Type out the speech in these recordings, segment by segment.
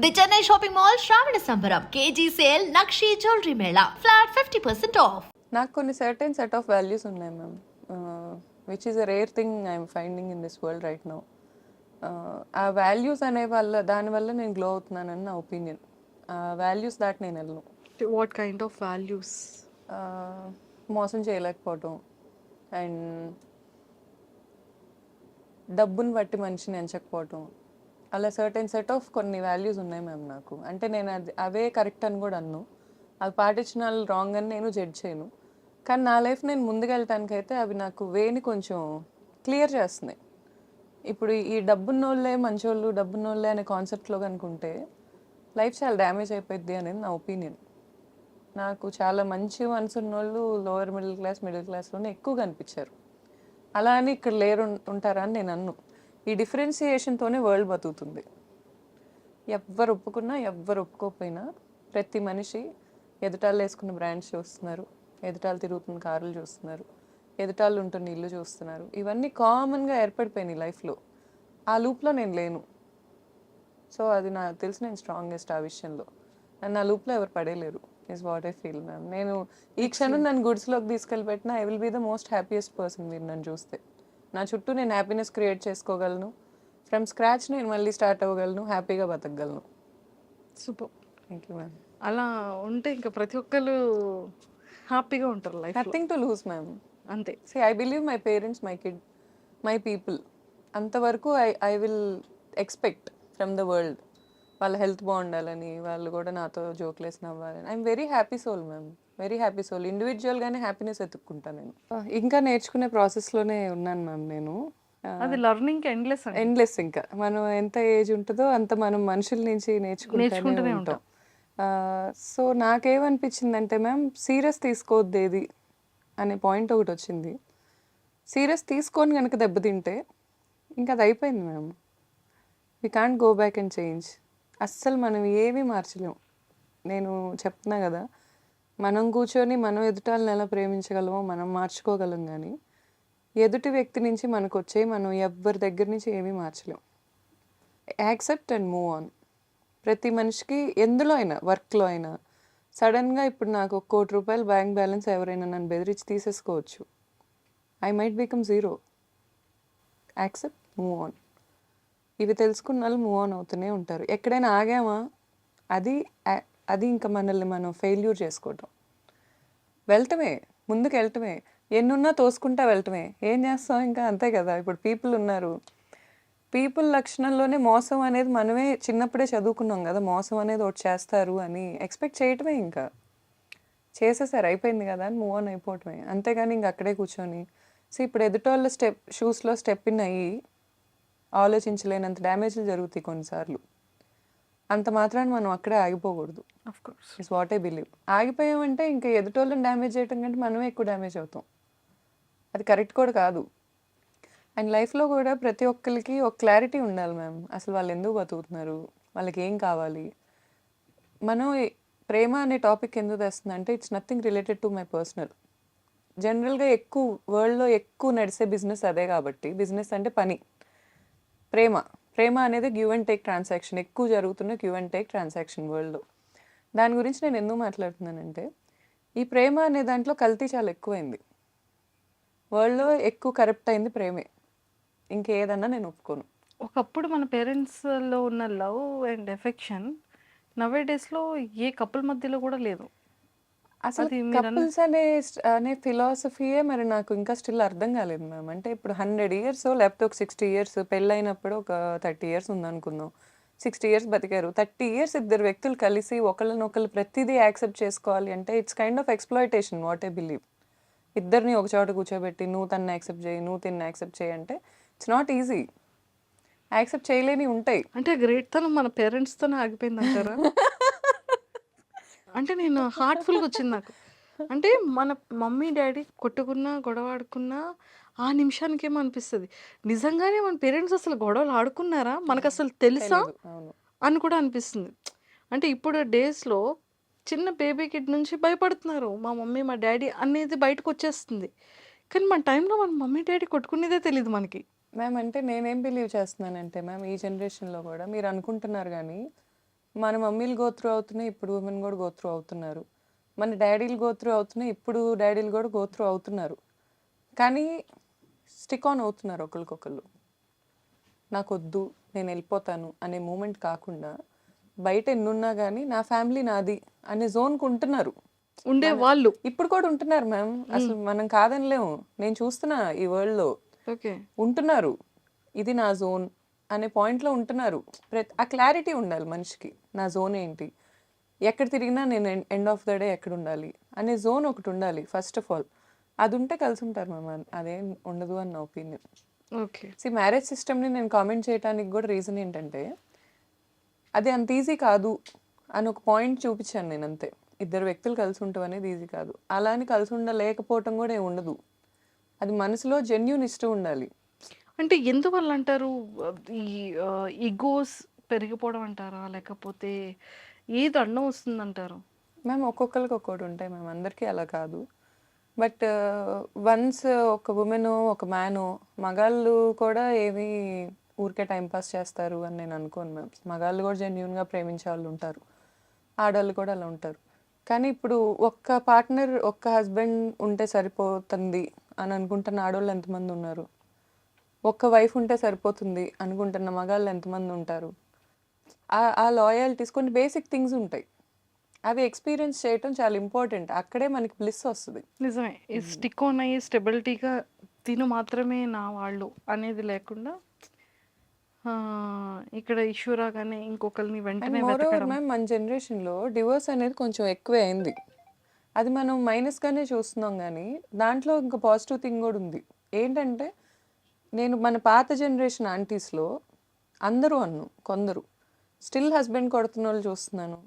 The Chennai shopping mall Shravana సంబరం KG sale Nakshi jewellery mela flat fifty percent off. నాకు కొన్ని certain set of values ఉన్నాయి ma'am. Which is a rare thing I'm finding in this world right now ఆ values అనే వల్ల దానివల్ల నేను glow అవుతున్నానని నా ఒపీనియన్ ఆ వాల్యూస్ దాటి నేను వెళ్ళను. What kind of values? మోసం చేయలేకపోవటం. అండ్ డబ్బుని బట్టి మనిషిని ఎంచకపోవటం. అలా సర్టెన్ సెట్ ఆఫ్ కొన్ని వాల్యూస్ ఉన్నాయి మ్యామ్ నాకు. అంటే నేను అది అవే కరెక్ట్ అని కూడా అన్ను. అవి పాటించిన వాళ్ళు రాంగ్ అని నేను జడ్జ్ చేయను. కానీ నా లైఫ్ నేను ముందుకెళ్ళటానికి అయితే అవి నాకు వేని కొంచెం క్లియర్ చేస్తున్నాయి. ఇప్పుడు ఈ డబ్బున్నోళ్ళే మంచోళ్ళు డబ్బున్నోళ్ళే అనే కాన్సెప్ట్లో కనుకుంటే లైఫ్ చాలా డ్యామేజ్ అయిపోద్ది అనేది నా ఒపీనియన్ నాకు చాలా మంచి మనసు ఉన్నోళ్ళు లోవర్ మిడిల్ క్లాస్ మిడిల్ క్లాస్లోనే ఎక్కువ కనిపించారు అలా అని ఇక్కడ లేరు ఉంటారా అని నేను అన్ను. ఈ డిఫరెన్సియేషన్తోనే వరల్డ్ బతుకుతుంది. ఎవ్వరు ఒప్పుకున్నా ఎవ్వరు ఒప్పుకోకపోయినా ప్రతి మనిషి ఎదుటాళ్ళు వేసుకున్న బ్రాండ్స్ చూస్తున్నారు ఎదుటాలు తిరుగుతున్న కార్లు చూస్తున్నారు ఎదుటాళ్ళు ఉంటున్న ఇల్లు చూస్తున్నారు. ఇవన్నీ కామన్గా ఏర్పడిపోయినాయి లైఫ్లో. ఆ లూప్లో నేను లేను. సో అది నాకు తెలిసి నేను స్ట్రాంగెస్ట్ ఆ విషయంలో. నన్ను ఆ లూప్లో ఎవరు పడేయలేరు is what I feel ma'am నేను ఈ క్షణం నన్ను గుడ్స్లోకి తీసుకెళ్ళి పెట్టినా I will be the most happiest person మీరు నన్ను చూస్తే. నా చుట్టూ నేను హ్యాపీనెస్ క్రియేట్ చేసుకోగలను. ఫ్రమ్ స్క్రాచ్ నేను మళ్ళీ స్టార్ట్ అవ్వగలను హ్యాపీగా బతకగలను. సూపర్ థ్యాంక్ యూ మ్యామ్ అలా ఉంటే ఇంకా ప్రతి ఒక్కరు హ్యాపీగా ఉంటారు life nothing to lose ma'am అంతే. See I believe my parents my kid my people అంతవరకు I I will expect from the world వాళ్ళ హెల్త్ బాగుండాలని వాళ్ళు కూడా నాతో జోక్లేసి నవ్వాలని. I'm very happy soul ma'am very happy soul. ఇండివిజువల్గానే happiness ఎత్తుక్కుంటాను నేను. ఇంకా నేర్చుకునే ప్రాసెస్లోనే ఉన్నాను మ్యామ్ నేను. అది లర్నింగ్ ఎండ్లెస్ ఎండ్లెస్ ఇంకా. మనం ఎంత ఏజ్ ఉంటుందో అంత మనం మనుషుల నుంచి నేర్చుకుంటూనే ఉంటాం. సో నాకేమనిపించిందంటే మ్యామ్ సీరియస్ తీసుకోవద్దు ఏది అనే పాయింట్ ఒకటి వచ్చింది. సీరియస్ తీసుకొని కనుక దెబ్బతింటే ఇంకా అది అయిపోయింది ma'am we can't go back and change అస్సలు మనం ఏమీ మార్చలేం. నేను చెప్తున్నా కదా మనం కూర్చొని మనం ఎదుటాలను ఎలా ప్రేమించగలమో మనం మార్చుకోగలం కానీ ఎదుటి వ్యక్తి నుంచి మనకు వచ్చే మనం ఎవ్వరి దగ్గర నుంచి ఏమీ మార్చలేం. Accept and move on. ప్రతి మనిషికి ఎందులో అయినా వర్క్లో అయినా సడన్గా ఇప్పుడు నాకు ఒక కోటి రూపాయలు బ్యాంక్ బ్యాలెన్స్ ఎవరైనా నన్ను బెదిరించి తీసేసుకోవచ్చు. I might become zero. Accept move on. ఇవి తెలుసుకున్న వాళ్ళు మూవ్ ఆన్ అవుతూనే ఉంటారు. ఎక్కడైనా ఆగామా? అది అది ఇంకా మనల్ని మనం ఫెయిల్యూర్ చేసుకోవటం. వెళ్ళటమే ముందుకు వెళ్ళటమే. ఎన్నున్నా తోసుకుంటా వెళ్ళటమే. ఏం చేస్తాం ఇంకా? అంతే కదా. ఇప్పుడు పీపుల్ ఉన్నారు. పీపుల్ లక్షణంలోనే మోసం అనేది మనమే చిన్నప్పుడే చదువుకున్నాం కదా. మోసం అనేది ఒకటి చేస్తారు అని ఎక్స్పెక్ట్ చేయటమే ఇంకా. చేసేసారు అయిపోయింది కదా అని మూవ్ ఆన్ అయిపోవటమే. అంతేగాని ఇంక అక్కడే కూర్చొని. సో ఇప్పుడు ఎదుటోళ్ళ స్టెప్ షూస్లో స్టెప్ ఇన్ అయ్యి ఆలోచించలేనంత డ్యామేజ్లు జరుగుతాయి కొన్నిసార్లు. అంత మాత్రాన్ని మనం అక్కడే ఆగిపోకూడదు. ఇస్ వాట్ ఐ బిలీవ్ ఆగిపోయామంటే ఇంకా ఎదుటోళ్ళని డ్యామేజ్ చేయటం కంటే మనమే ఎక్కువ డ్యామేజ్ అవుతాం. అది కరెక్ట్ కూడా కాదు. అండ్ లైఫ్లో కూడా ప్రతి ఒక్కరికి ఒక క్లారిటీ ఉండాలి మ్యామ్. అసలు వాళ్ళు ఎందుకు బతుకుతున్నారు? వాళ్ళకి ఏం కావాలి? మనం ప్రేమ అనే టాపిక్ ఎందుకు తెస్తుంది అంటే it's nothing related to my personal జనరల్గా ఎక్కువ వరల్డ్లో ఎక్కువ నడిచే బిజినెస్ అదే కాబట్టి. బిజినెస్ అంటే పని. ప్రేమ. ప్రేమ అనేది గివ్ అండ్ టేక్ ట్రాన్సాక్షన్ ఎక్కువ జరుగుతున్న గివ్ అండ్ టేక్ ట్రాన్సాక్షన్ వరల్డ్లో దాని గురించి నేను ఎందుకు మాట్లాడుతున్నానంటే ఈ ప్రేమ అనే దాంట్లో కల్తీ చాలా ఎక్కువైంది. వరల్డ్లో ఎక్కువ కరప్ట్ అయింది ప్రేమే. ఇంకేదన్నా నేను ఒప్పుకోను. ఒకప్పుడు మన పేరెంట్స్లో ఉన్న లవ్ అండ్ ఎఫెక్షన్ నవే డేస్లో ఏ కపుల్ మధ్యలో కూడా లేదు. అసలు కపుల్స్ అనే అనే ఫిలాసఫీయే మరి నాకు ఇంకా స్టిల్ అర్థం కాలేదు మ్యామ్. అంటే ఇప్పుడు హండ్రెడ్ ఇయర్స్ లేకపోతే ఒక సిక్స్టీ ఇయర్స్ పెళ్ళైనప్పుడు ఒక థర్టీ ఇయర్స్ ఉందనుకుందాం. సిక్స్టీ ఇయర్స్ బతికారు. థర్టీ ఇయర్స్ ఇద్దరు వ్యక్తులు కలిసి ఒకళ్ళనొకళ్ళు ప్రతిదీ యాక్సెప్ట్ చేసుకోవాలి అంటే it's kind of exploitation what I believe. ఇద్దరిని ఒక చోట కూర్చోబెట్టి నువ్వు తన్ని యాక్సెప్ట్ చేయి నువ్వు తిన్ని యాక్సెప్ట్ చేయి అంటే ఇట్స్ నాట్ ఈజీ. యాక్సెప్ట్ చేయలేని ఉంటాయి. అంటే గ్రేట్ తనం మన పేరెంట్స్తోనే ఆగిపోయింది అంటారా అంటే నేను హార్ట్ఫుల్గా వచ్చింది నాకు. అంటే మన మమ్మీ డాడీ కొట్టుకున్నా గొడవ ఆడుకున్నా ఆ నిమిషానికి ఏమో అనిపిస్తుంది. నిజంగానే మన పేరెంట్స్ అసలు గొడవలు ఆడుకున్నారా? మనకు అసలు తెలుసా? అని కూడా అనిపిస్తుంది. అంటే ఇప్పుడు డేస్లో చిన్న బేబీ కిడ్ నుంచి భయపడుతున్నారు. మా మమ్మీ మా డాడీ అనేది బయటకు వచ్చేస్తుంది. కానీ మన టైంలో మన మమ్మీ డాడీ కొట్టుకునేదే తెలియదు మనకి. మ్యామ్ అంటే నేనేం బిలీవ్ చేస్తున్నానంటే మ్యామ్ ఈ జనరేషన్లో కూడా మీరు అనుకుంటున్నారు కానీ మన మమ్మీలు గోత్రు అవుతున్నాయి ఇప్పుడు ఉమెన్ కూడా గోత్రు అవుతున్నారు. మన డాడీలు గోత్రు అవుతున్నాయి ఇప్పుడు డాడీలు కూడా గోత్రు అవుతున్నారు. కానీ స్టిక్ ఆన్ అవుతున్నారు ఒకరికొకళ్ళు నాకు వద్దు నేను వెళ్ళిపోతాను అనే మూమెంట్ కాకుండా బయట ఎన్నున్నా కానీ నా ఫ్యామిలీ నాది అనే జోన్కి ఉంటున్నారు ఉండే వాళ్ళు. ఇప్పుడు కూడా ఉంటున్నారు మ్యామ్ అసలు మనం కాదనిలేము. నేను చూస్తున్నా ఈ వరల్డ్లో ఉంటున్నారు. ఇది నా జోన్ అనే పాయింట్లో ఉంటున్నారు. ప్రతి ఆ క్లారిటీ ఉండాలి మనిషికి. నా జోన్ ఏంటి? ఎక్కడ తిరిగినా నేను ఎండ్ ఆఫ్ ద డే ఎక్కడ ఉండాలి? అనే జోన్ ఒకటి ఉండాలి ఫస్ట్ ఆఫ్ ఆల్ అది ఉంటే కలిసి ఉంటారు మ్యామ్ అదేం ఉండదు అని నా ఒపీనియన్ ఓకే సి మ్యారేజ్ సిస్టమ్ని నేను కామెంట్ చేయడానికి కూడా రీజన్ ఏంటంటే అది అంత ఈజీ కాదు అని ఒక పాయింట్ చూపించాను నేను అంతే. ఇద్దరు వ్యక్తులు కలిసి ఉండటం అనేది ఈజీ కాదు. అలా అని కలిసి ఉండలేకపోవటం కూడా ఏమి ఉండదు. అది మనసులో జెన్యున్ ఇష్టం ఉండాలి. అంటే ఎందువల్ల అంటారు ఈ ఈగోస్ పెరిగిపోవడం అంటారా? లేకపోతే ఏది అడ్డం వస్తుందంటారు? మేము ఒక్కొక్కరికి ఒక్కోటి ఉంటాయి మేము అందరికీ అలా కాదు. బట్ వన్స్ ఒక ఉమెన్ ఒక మ్యాను మగాళ్ళు కూడా ఏవి ఊరికే టైంపాస్ చేస్తారు అని నేను అనుకోను మ్యామ్. మగాళ్ళు కూడా జెన్యున్గా ప్రేమించే వాళ్ళు ఉంటారు. ఆడవాళ్ళు కూడా అలా ఉంటారు. కానీ ఇప్పుడు ఒక్క పార్ట్నర్ ఒక్క హస్బెండ్ ఉంటే సరిపోతుంది అని అనుకుంటున్న ఆడవాళ్ళు ఎంతమంది ఉన్నారు? ఒక్క వైఫ్ ఉంటే సరిపోతుంది అనుకుంటున్న మగాళ్ళు ఎంతమంది ఉంటారు? ఆ- లాయాలిటీస్ కొన్ని బేసిక్ థింగ్స్ ఉంటాయి. అవి ఎక్స్పీరియన్స్ చేయటం చాలా ఇంపార్టెంట్ అక్కడే మనకి బ్లిస్ వస్తుంది. నిజమే. ఈ స్టిక్ ఆన్ అయ్యి స్టెబిలిటీగా తిను మాత్రమే నా వాళ్ళు అనేది లేకుండా ఇక్కడ ఇష్యూ రాగానే ఇంకొకరిని వెంటనే మ్యామ్ మన జనరేషన్లో డివోర్స్ అనేది కొంచెం ఎక్కువే అయింది. అది మనం మైనస్గానే చూస్తున్నాం కానీ దాంట్లో ఇంకా పాజిటివ్ థింగ్ కూడా ఉంది. ఏంటంటే నేను మన పాత జనరేషన్ ఆంటీస్లో అందరూ అన్ను కొందరు. స్టిల్ హస్బెండ్ కొడుతున్న వాళ్ళు చూస్తున్నాను.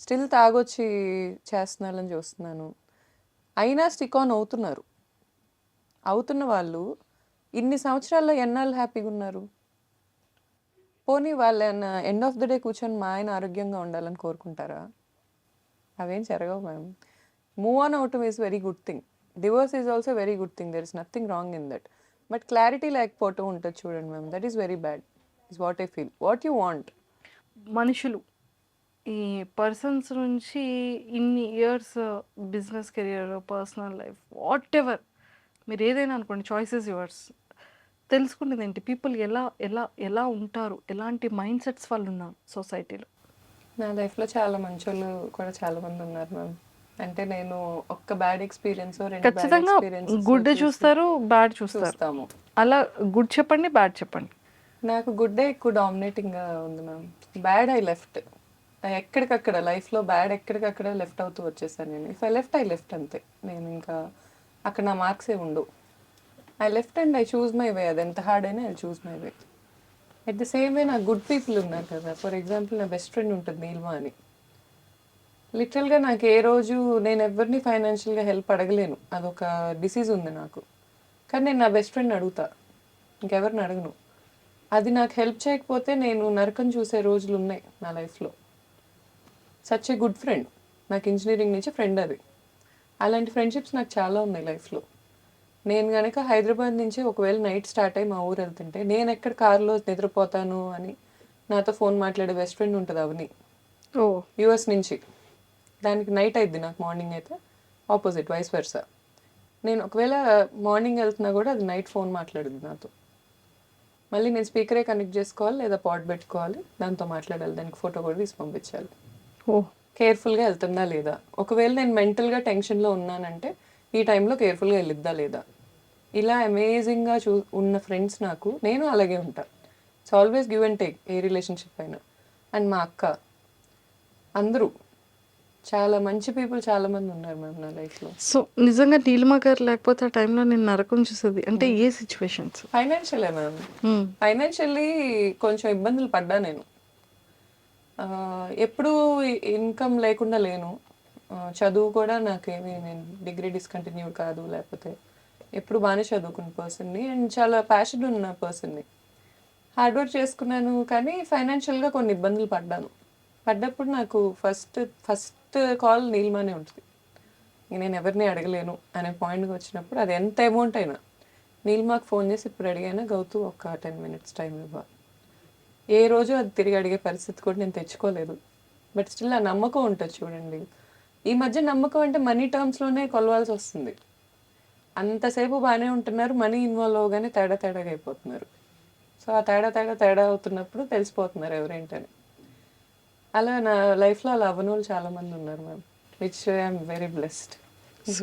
స్టిల్ తాగొచ్చి చేస్తున్న వాళ్ళని చూస్తున్నాను. అయినా స్టిక్ ఆన్ అవుతున్నారు. అవుతున్న వాళ్ళు ఇన్ని సంవత్సరాల్లో ఎన్నాళ్ళు హ్యాపీగా ఉన్నారు? పోనీ వాళ్ళ ఎండ్ ఆఫ్ ద డే కూర్చొని మా ఆయన ఆరోగ్యంగా ఉండాలని కోరుకుంటారా? అవేం జరగవు మ్యామ్. మూవ్ ఆన్ అవటం is very good thing divorce is also very good thing there is nothing wrong in that but clarity లేకపోవటం ఉంటుంది చూడండి ma'am. That is very bad is what I feel what you want మనుషులు. ఈ persons నుంచి ఇన్ని years business career personal life whatever మీరు ఏదైనా అనుకోండి చాయిసెస్ యువర్స్ తెలుసుకునేది ఏంటి? పీపుల్ ఎలా ఎలా ఎలా ఉంటారు? ఎలాంటి మైండ్ సెట్స్ వాళ్ళు ఉన్నారు సొసైటీలో నా లైఫ్లో చాలా మంచి వాళ్ళు కూడా చాలా మంది ఉన్నారు మ్యామ్. అంటే నేను ఒక్క బ్యాడ్ ఎక్స్పీరియన్స్ ఖచ్చితంగా గుడ్ చూసి చూస్తారు బ్యాడ్ చూస్తారు. చూస్తాము. అలా గుడ్ చెప్పండి బ్యాడ్ చెప్పండి. నాకు గుడ్ డే ఎక్కువ డామినేటింగ్గా ఉంది మ్యామ్ బ్యాడ్ ఐ లెఫ్ట్ ఎక్కడికక్కడ లైఫ్లో బ్యాడ్ ఎక్కడికక్కడ లెఫ్ట్ అవుతూ వచ్చేసాను నేను. If I left I left అంతే. నేను ఇంకా అక్కడ నా మార్క్స్ ఏ ఉండవు. I left and I choose my way అది ఎంత హార్డ్ అయినా I choose my way at the same way నాకు గుడ్ పీపుల్ ఉన్నారు కదా. ఫర్ ఎగ్జాంపుల్ నా బెస్ట్ ఫ్రెండ్ ఉంటుంది నీల్మా అని. లిటరల్గా నాకు ఏ రోజు నేను ఎవరిని ఫైనాన్షియల్గా హెల్ప్ అడగలేను. అదొక డిసీజ్ ఉంది నాకు. కానీ నేను నా బెస్ట్ ఫ్రెండ్ అడుగుతా. ఇంకెవరిని అడగను. అది నాకు హెల్ప్ చేయకపోతే నేను నరకం చూసే రోజులు ఉన్నాయి నా లైఫ్లో. Such a good friend. నాకు ఇంజనీరింగ్ నుంచి ఫ్రెండ్ అది. అలాంటి ఫ్రెండ్షిప్స్ నాకు చాలా ఉన్నాయి లైఫ్లో. నేను కనుక హైదరాబాద్ నుంచి ఒకవేళ నైట్ స్టార్ట్ అయ్యి మా ఊరు వెళ్తుంటే నేను ఎక్కడ కారులో నిద్రపోతాను అని నాతో ఫోన్ మాట్లాడే బెస్ట్ ఫ్రెండ్ ఉంటుంది అవని. ఓ. యూఎస్ నుంచి. దానికి నైట్ అయిద్ది నాకు మార్నింగ్ అయితే. ఆపోజిట్ వైస్ వర్సా నేను ఒకవేళ మార్నింగ్ వెళ్తున్నా కూడా అది నైట్ ఫోన్ మాట్లాడుద్ది నాతో. మళ్ళీ నేను స్పీకరే కనెక్ట్ చేసుకోవాలి లేదా పాట్ పెట్టుకోవాలి దాంతో మాట్లాడాలి దానికి ఫోటో కూడా తీసి పంపించాలి. ఓ. కేర్ఫుల్గా వెళ్తుందా లేదా? ఒకవేళ నేను మెంటల్గా టెన్షన్లో ఉన్నానంటే ఈ టైంలో కేర్ఫుల్గా వెళ్ళిద్దా లేదా? ఇలా అమేజింగ్గా చూ ఉన్న ఫ్రెండ్స్ నాకు నేను అలాగే ఉంటా. It's always give and take a relationship అయినా. అండ్ మా అక్క అందరూ చాలా మంచి పీపుల్ చాలా మంది ఉన్నారు మ్యామ్ నా లైఫ్లో సో నిజంగా నీలిమ గారు లేకపోతే ఆ టైంలో నేను నరకం చూసేది. అంటే ఏ సిచ్యువేషన్స్ ఫైనాన్షియలే మ్యామ్. ఫైనాన్షియల్లీ కొంచెం ఇబ్బందులు పడ్డా నేను. ఎప్పుడూ ఇన్కమ్ లేకుండా లేను. చదువు కూడా నాకేమి నేను డిగ్రీ డిస్కంటిన్యూడ్ కాదు లేకపోతే ఎప్పుడు బాగానే చదువుకున్న పర్సన్ని అండ్ చాలా ప్యాషన్ ఉన్న పర్సన్ని హార్డ్ వర్క్ చేసుకున్నాను కానీ ఫైనాన్షియల్గా కొన్ని ఇబ్బందులు పడ్డాను. పడ్డప్పుడు నాకు ఫస్ట్ ఫస్ట్ ఫస్ట్ కాల్ నీల్మానే ఉంటుంది. నేను ఎవరిని అడగలేను అనే పాయింట్కి వచ్చినప్పుడు అది ఎంత అమౌంట్ అయినా. నీల్మాకు ఫోన్ చేసి ఇప్పుడు అడిగైనా గౌతు ఒక టెన్ మినిట్స్ టైం ఇవ్వాలి ఏ రోజు అది తిరిగి అడిగే పరిస్థితి కూడా నేను తెచ్చుకోలేదు. బట్ స్టిల్ ఆ నమ్మకం ఉంటుంది చూడండి. ఈ మధ్య నమ్మకం అంటే మనీ టర్మ్స్లోనే కొలవాల్సి వస్తుంది. అంతసేపు బాగానే ఉంటున్నారు మనీ ఇన్వాల్వ్ అవ్వగానే తేడా తేడాగా అయిపోతున్నారు. సో ఆ తేడా తేడా తేడా అవుతున్నప్పుడు తెలిసిపోతున్నారు ఎవరేంటని. అలా నా లైఫ్లో అలా అవనోళ్ళు చాలామంది ఉన్నారు ma'am which I'm very blessed